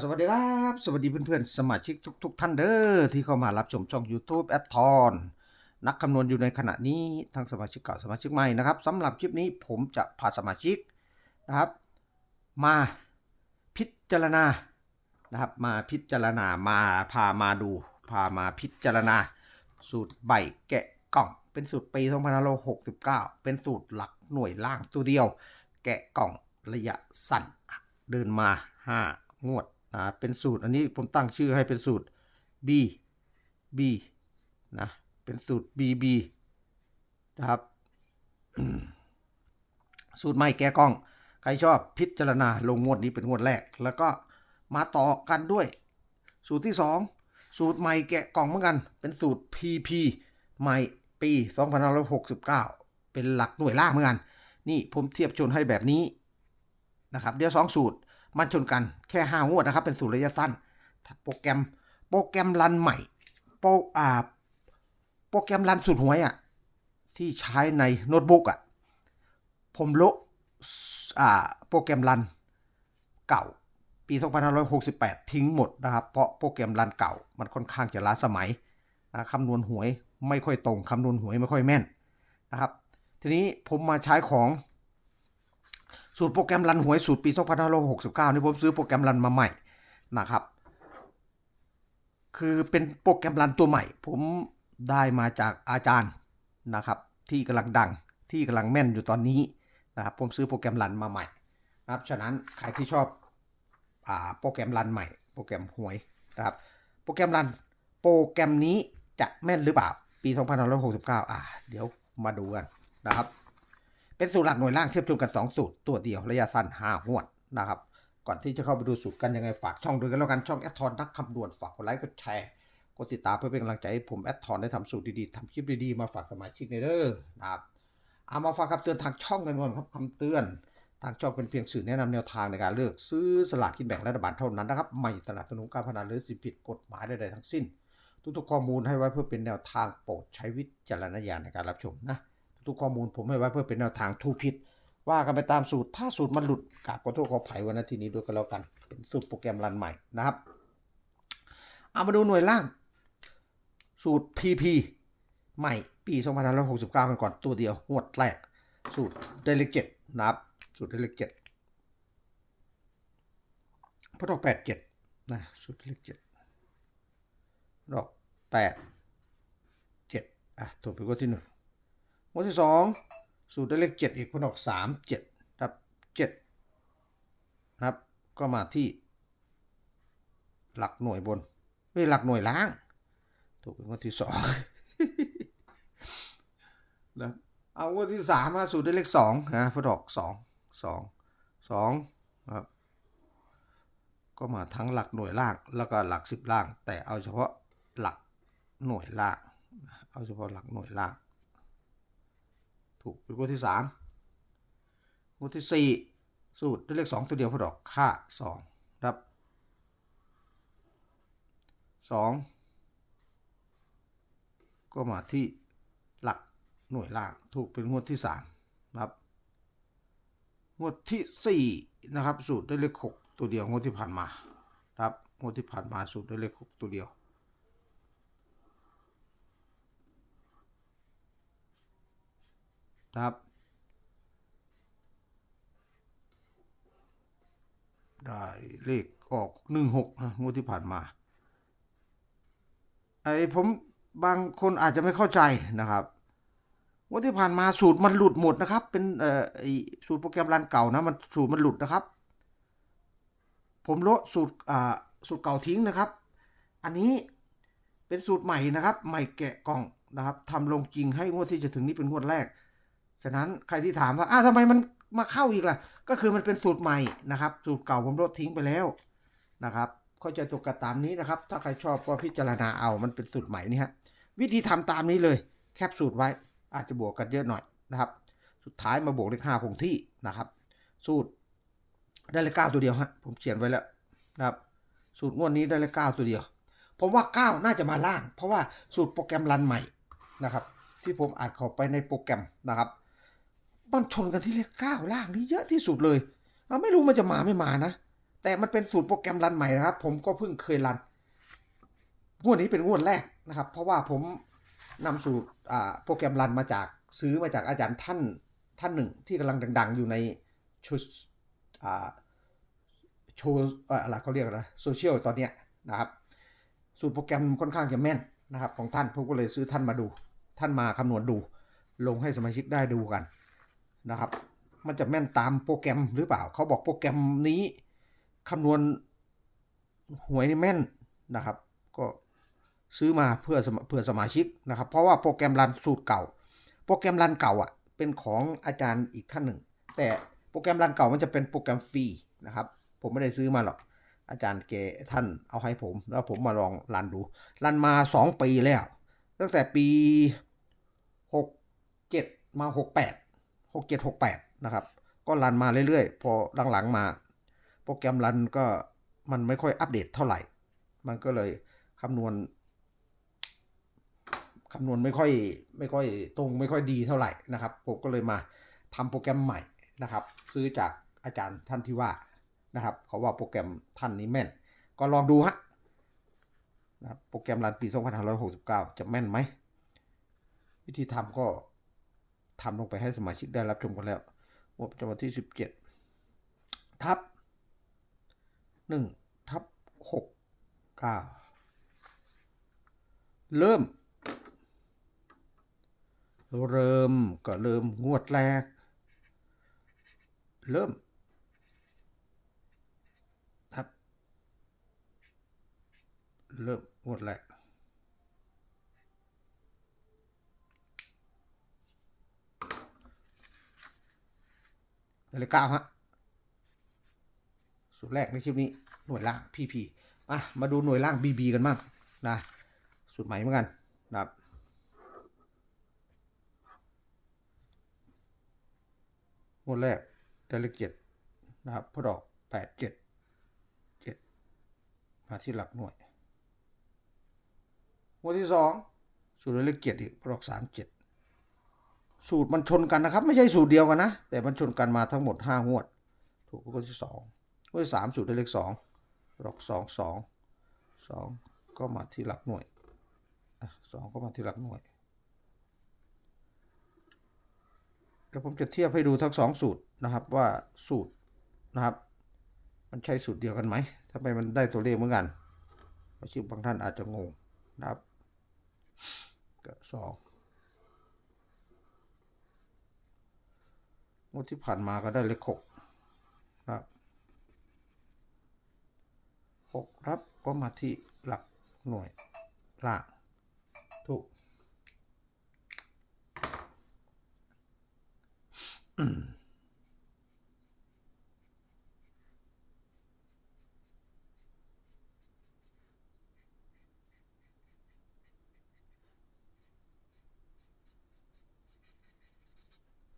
สวัสดีครับ สวัสดีเพื่อนๆ สมาชิกทุกๆท่านเด้อที่เข้ามารับชมช่อง YouTube แอดทอนนักคำนวณอยู่ในขณะนี้ทั้งสมาชิกเก่าสมาชิกใหม่นะครับสำหรับคลิปนี้ผมจะพาสมาชิกนะครับ มาพิจารณานะครับมาพิจารณามาพามาดู พามาพิจารณา สูตรใบแกะกล่อง เป็นสูตรปี2569 เป็นสูตรหลักหน่วยล่างตัวเดียว แกะกล่องระยะสั้นเดินมา 5 งวด นะ เป็นสูตร อันนี้ผมตั้งชื่อให้เป็นสูตร B B นะ เป็นสูตร BB นะครับ สูตรใหม่แกะกล่อง ใครชอบพิจารณาลงงวดนี้เป็นงวดแรก แล้วก็มาต่อกันด้วย สูตรที่ 2 สูตรใหม่แกะกล่องเหมือนกัน เป็นสูตร PP ใหม่ปี 2569 เป็นหลักหน่วยล่างเหมือนกัน นี่ผมเทียบชนให้แบบนี้นะครับ เดี๋ยวสองสูตร มันชนกันแค่ห้างวดนะครับเป็นสูตรระยะสั้น โปรแกรมโปรแกรมรันใหม่โปรอ่าโปรแกรมรันสูตรหวยอะที่ใช้ในโน้ตบุ๊กอะผมลบอ่าโปรแกรมรันเก่าปี 2568 ทิ้งหมดนะครับ เพราะโปรแกรมรันเก่า มันค่อนข้างจะล้าสมัยนะคำนวณหวยไม่ค่อยตรงคำนวณหวยไม่ค่อยแม่นนะครับ ทีนี้ผมมาใช้ของ สูตรโปรแกรมรันหวยสูตรปี 2569 นี่ผมซื้อโปรแกรมรันมาใหม่นะครับ คือเป็นโปรแกรมรันตัวใหม่ ผมได้มาจากอาจารย์นะครับ ที่กำลังดังที่กำลังแม่นอยู่ตอนนี้นะครับผมซื้อโปรแกรมรันมาใหม่นะครับฉะนั้นใครที่ชอบอ่าโปรแกรมรันใหม่ โปรแกรมหวยนะครับโปรแกรมรันโปรแกรมนี้จะแม่นหรือเปล่าปี 2569 อ่า เดี๋ยวมาดูกันนะครับ เป็นสูตรหลักหน่วยล่างเทียบชนกัน 2 สูตร ตัวเดียวระยะสั้น5หวดนะครับ ก่อนที่จะเข้าไปดูสูตรกันยังไงฝากช่องด้วยกันแล้วกันช่องแอดทอนนักคำนวณฝากกดไลค์กดแชร์กดติดตามเพื่อเป็นกำลังใจให้ผมแอดทอนได้ทำสูตรดีๆทำคลิปดีๆมาฝากสมาชิกในเด้อนะครับเอามาฟังคำเตือนทางช่องกันก่อนครับคำเตือนทางช่องเป็นเพียงสื่อแนะนำแนวทางในการเลือกซื้อสลากกินแบ่งรัฐบาลเท่านั้นนะครับ ไม่สนับสนุนการพนันหรือสิผิดกฎหมายใดๆทั้งสิ้น ทุกๆข้อมูลให้ไว้เพื่อเป็นแนวทางโปรดใช้วิจารณญาณในการรับชมนะ ทุกข้อมูลผมให้ไว้เพื่อเป็นแนวทางทูกผิดว่ากันไปตามสูตร ถ้าสูตรมันหลุดกราบขอโทษขออภัยวันนาทีนี้ด้วยกันแล้วกัน เป็นสูตรโปรแกรมรันใหม่นะครับ เอามาดูหน่วยล่าง สูตร PP ใหม่ปี2569 กันก่อนตัวเดียวงวดแรก สูตรได้เลขเจ็ดนะครับ สูตรได้เลขเจ็ดพอดอกแปดเจ็ดนะสูตรได้เลขเจ็ดดอกแปดเจ็ดอะถูกไปก็ที่หนึ่ง งวดที่สองสูตรได้เลขเจ็ดอีกผลออกสามเจ็ดครับเจ็ดนะครับก็มาที่ หลักหน่วยบนไม่หลักหน่วยล่าง ถูกเป็นงวดที่สองนะเอางวดที่สามมาสูตรได้เลขสองนะผลออกสองสองสองครับก็มาทั้งหลักหน่วยล่างแล้วก็หลักสิบล่าง แต่เอาเฉพาะหลักหน่วยล่าง เอาเฉพาะหลักหน่วยล่าง ถูกเป็นงวดที่สามงวดที่สี่สูตรได้เลขสองตัวเดียวพอดอกค่าสองครับสองก็มาที่หลักหน่วยล่างถูกเป็นงวดที่สามครับงวดที่สี่นะครับ สูตรได้เลขหกตัวเดียวงวดที่ผ่านมาครับงวดที่ผ่านมาสูตรได้เลขหกตัวเดียว ครับ ได้เลขออกหนึ่งหกงวดที่ผ่านมา ไอ้ผมบางคนอาจจะไม่เข้าใจนะครับงวดที่ผ่านมาสูตรมันหลุดหมดนะครับ เป็นเอ่อสูตรโปรแกรมรันเก่านะมันสูตรมันหลุดนะครับ ผมลดสูตรอ่าสูตรเก่าทิ้งนะครับ อันนี้เป็นสูตรใหม่นะครับ ใหม่แกะกล่องนะครับทำลงจริงให้งวดที่จะถึงนี้เป็นงวดแรก ฉะนั้นใครที่ถามว่าอ้าวทำไมมันมาเข้าอีกล่ะ ก็คือมันเป็นสูตรใหม่นะครับ สูตรเก่าผมลดทิ้งไปแล้วนะครับเข้าใจตกกันตามนี้นะครับ ถ้าใครชอบก็พิจารณาเอามันเป็นสูตรใหม่นี่ฮะวิธีทำตามนี้เลยแคปสูตรไว้ อาจจะบวกกันเยอะหน่อยนะครับ สุดท้ายมาบวกเลขห้าคงที่นะครับ สูตรได้เลขเก้าตัวเดียวฮะผมเขียนไว้แล้วนะครับ สูตรงวดนี้ได้เลขเก้าตัวเดียว ผมว่าเก้าน่าจะมาล่าง เพราะว่าสูตรโปรแกรมรันใหม่นะครับ ที่ผมอัดเข้าไปในโปรแกรมนะครับ มันชนกันที่เลขเก้าล่างนี่เยอะที่สุดเลยเราไม่รู้มันจะมาไม่มานะ แต่มันเป็นสูตรโปรแกรมรันใหม่นะครับ ผมก็เพิ่งเคยรันงวดนี้เป็นงวดแรกนะครับ เพราะว่าผมนำสูตรโปรแกรมรันมาจากซื้อมาจากอาจารย์ท่านท่านหนึ่งที่กำลังดัง ๆ อยู่ในโชว์อ่าโชว์อะไรเขาเรียกอะโซเชียลตอนเนี้ยนะครับ สูตรโปรแกรมค่อนข้างจะแม่นนะครับ ของท่านผมก็เลยซื้อท่านมาดู ท่านมาคำนวณดู ลงให้สมาชิกได้ดูกัน นะครับ มันจะแม่นตามโปรแกรมหรือเปล่า เขาบอกโปรแกรมนี้คำนวณหวยนี่แม่นนะครับ ก็ซื้อมาเพื่อเพื่อสมาชิกนะครับ เพราะว่าโปรแกรมรันสูตรเก่า โปรแกรมรันเก่าอะ เป็นของอาจารย์อีกท่านหนึ่ง แต่โปรแกรมรันเก่ามันจะเป็นโปรแกรมฟรีนะครับ ผมไม่ได้ซื้อมาหรอก อาจารย์เกท่านเอาให้ผม แล้วผมมาลองรันดู รันมาสองปีแล้ว ตั้งแต่ปีหกเจ็ดมาหก แปดหกเจ็ดหกแปดนะครับ ก็รันมาเรื่อยๆ พอหลังๆมา โปรแกรมรันก็มันไม่ค่อยอัปเดตเท่าไหร่ มันก็เลยคำนวณคำนวณไม่ค่อยไม่ค่อยตรงไม่ค่อยดีเท่าไหร่นะครับผมก็เลยมาทำโปรแกรมใหม่นะครับ ซื้อจากอาจารย์ท่านที่ว่านะครับ เขาว่าโปรแกรมท่านนี้แม่น ก็ลองดูฮะนะครับโปรแกรมรันปี 2569 จะแม่นไหม วิธีทำก็ ทำลงไปให้สมาชิกได้รับชมกันแล้วงวดประจำวันที่ 17 ทับ 1 ทับ 6 9 เริ่ม เริ่มก็เริ่มงวดแรก เริ่มครับเริ่มงวดแรก เลขเก้าฮะสูตรแรกในคลิปนี้หน่วยล่าง PP อะมาดูหน่วยล่าง BB กันบ้างนะสูตรใหม่เหมือนกันนะครับงวดแรกได้เลขเจ็ดนะครับพอดอกแปดเจ็ดเจ็ดมาที่หลักหน่วยงวดที่สองสูตรได้เลขเจ็ดอีกพอดอกสามเจ็ด สูตรมันชนกันนะครับ ไม่ใช่สูตรเดียวกันนะ แต่มันชนกันมาทั้งหมดห้างวด ถูกงวดที่สองงวดที่สามสูตรได้เลขสองพอดอกสองสองสองก็มาที่หลักหน่วยสองก็มาที่หลักหน่วยเดี๋ยวผมจะเทียบให้ดูทั้งสองสูตรนะครับว่าสูตรนะครับ มันใช่สูตรเดียวกันไหมทำไมมันได้ตัวเลขเหมือนกันอาชีพบางท่านอาจจะงงนะครับก็สอง งวดที่ผ่านมาก็ได้เลขหกครับหกรับก็มาที่หลักหน่วยล่างถูก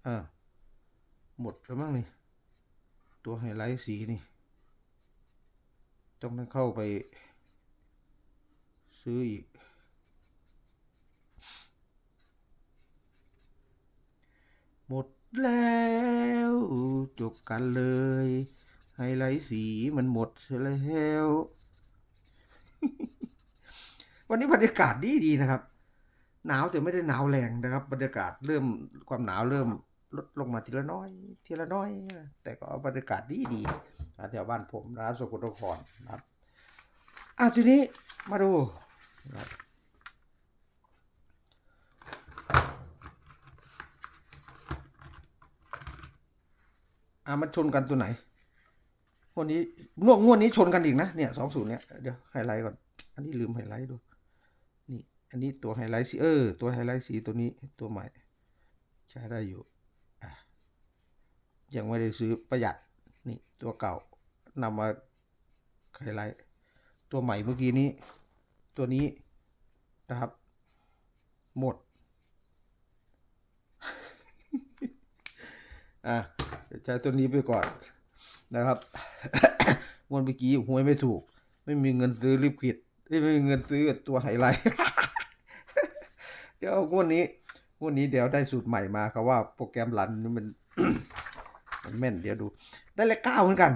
อ่า หมดแล้วมั้งนี่ ตัวไฮไลท์สีนี่ ต้องนั่งเข้าไป ซื้ออีก หมดแล้วจบกันเลย ไฮไลท์สีมันหมดเสียแล้ว วันนี้บรรยากาศดีดีนะครับ หนาวแต่ไม่ได้หนาวแรงนะครับ บรรยากาศเริ่มความหนาวเริ่ม ลดลงมาทีละน้อย ทีละน้อย แต่ก็บรรยากาศดีดีแถวบ้านผมนะครับสกลนครนะครับอะทีนี้มาดูนะครับอะมันชนกันตัวไหนงวดนี้งวดงวดนี้ชนกันอีกนะเนี่ยสองศูนย์เนี่ยเดี๋ยวไฮไลท์ก่อน อันนี้ลืมไฮไลท์ดูนี่ อันนี้ตัวไฮไลท์สีเออ ตัวไฮไลท์สีตัวนี้ตัวใหม่ ใช้ได้อยู่ ยังไม่ได้ซื้อประหยัดนี่ตัวเก่านำมาไฮไลท์ตัวใหม่เมื่อกี้นี้ ตัวนี้นะครับ หมด อะใช้ตัวนี้ไปก่อนนะครับงวดเมื่อกี้หวยไม่ถูก ไม่มีเงินซื้อรีบขิดไม่มีเงินซื้อตัวไฮไลท์เดี๋ยววดนี้งวดนี้เดี๋ยวได้สูตรใหม่มาครับว่าโปรแกรมรันนี่มัน มันแม่นเดี๋ยวดูได้เลขเก้าเหมือนกัน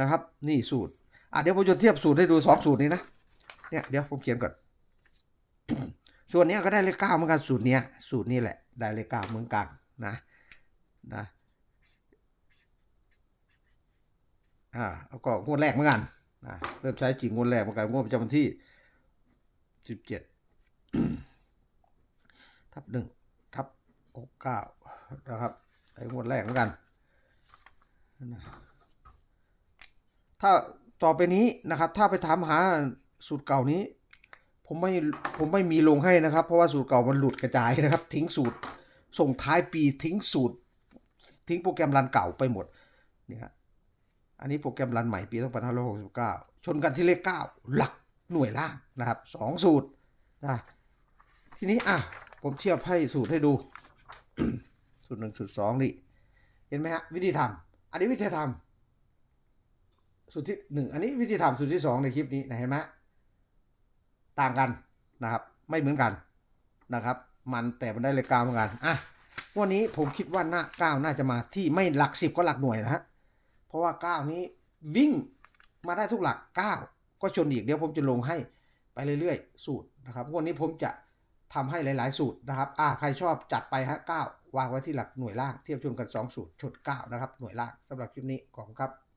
นะครับ นี่สูตรอะเดี๋ยวผมจะเทียบสูตรให้ดูสองสูตรนี้นะเนี่ยเดี๋ยวผมเขียนก่อนส่วนนี้ก็ได้เลขเก้าเหมือนกันสูตรเนี้ยสูตรนี้แหละ ได้เลขเก้าเหมือนกันนะนะอ่าแล้วก็งวดแรกเหมือนกันนะเริ่มใช้จริงงวดแรกเหมือนกันงวดประจำวันที่สิบเจ็ดทับหนึ่งทับหกเก้านะครับไอ้งวดแรกเหมือนกัน ถ้าต่อไปนี้นะครับ ถ้าไปถามหาสูตรเก่านี้ ผมไม่ผมไม่มีลงให้นะครับ เพราะว่าสูตรเก่ามันหลุดกระจายนะครับ ทิ้งสูตรส่งท้ายปีทิ้งสูตร ทิ้งโปรแกรมรันเก่าไปหมดเนี่ยอันนี้โปรแกรมรันใหม่ปี2569 ชนกันที่เลข 9 หลักหน่วยล่างนะครับสองสูตรนะทีนี้อะผมเทียบให้สูตรให้ดู สูตรหนึ่งสูตรสองนี่ เห็นไหมฮะ วิธีทำ อันนี้วิธีทำสูตรที่หนึ่งอันนี้วิธีทำสูตรที่สองในคลิปนี้นะเห็นไหมต่างกันนะครับ ไม่เหมือนกันนะครับ มันแต่มันได้เลขเก้าเหมือนกันอะวันนี้ผมคิดว่าหน้าเก้าน่าจะมาที่ไม่หลักสิบก็หลักหน่วยนะฮะเพราะว่าเก้านี้วิ่งมาได้ทุกหลักเก้าก็ชนอีกเดี๋ยวผมจะลงให้ไปเรื่อยๆ สูตรนะครับวันนี้ผมจะ ทำให้หลาย ๆ สูตรนะครับอ่าใครชอบจัดไปฮะเก้าวางไว้ที่หลักหน่วยล่างเทียบชนกันสองสูตรชนเก้านะครับหน่วยล่างสำหรับคลิปนี้ขอบคุณครับ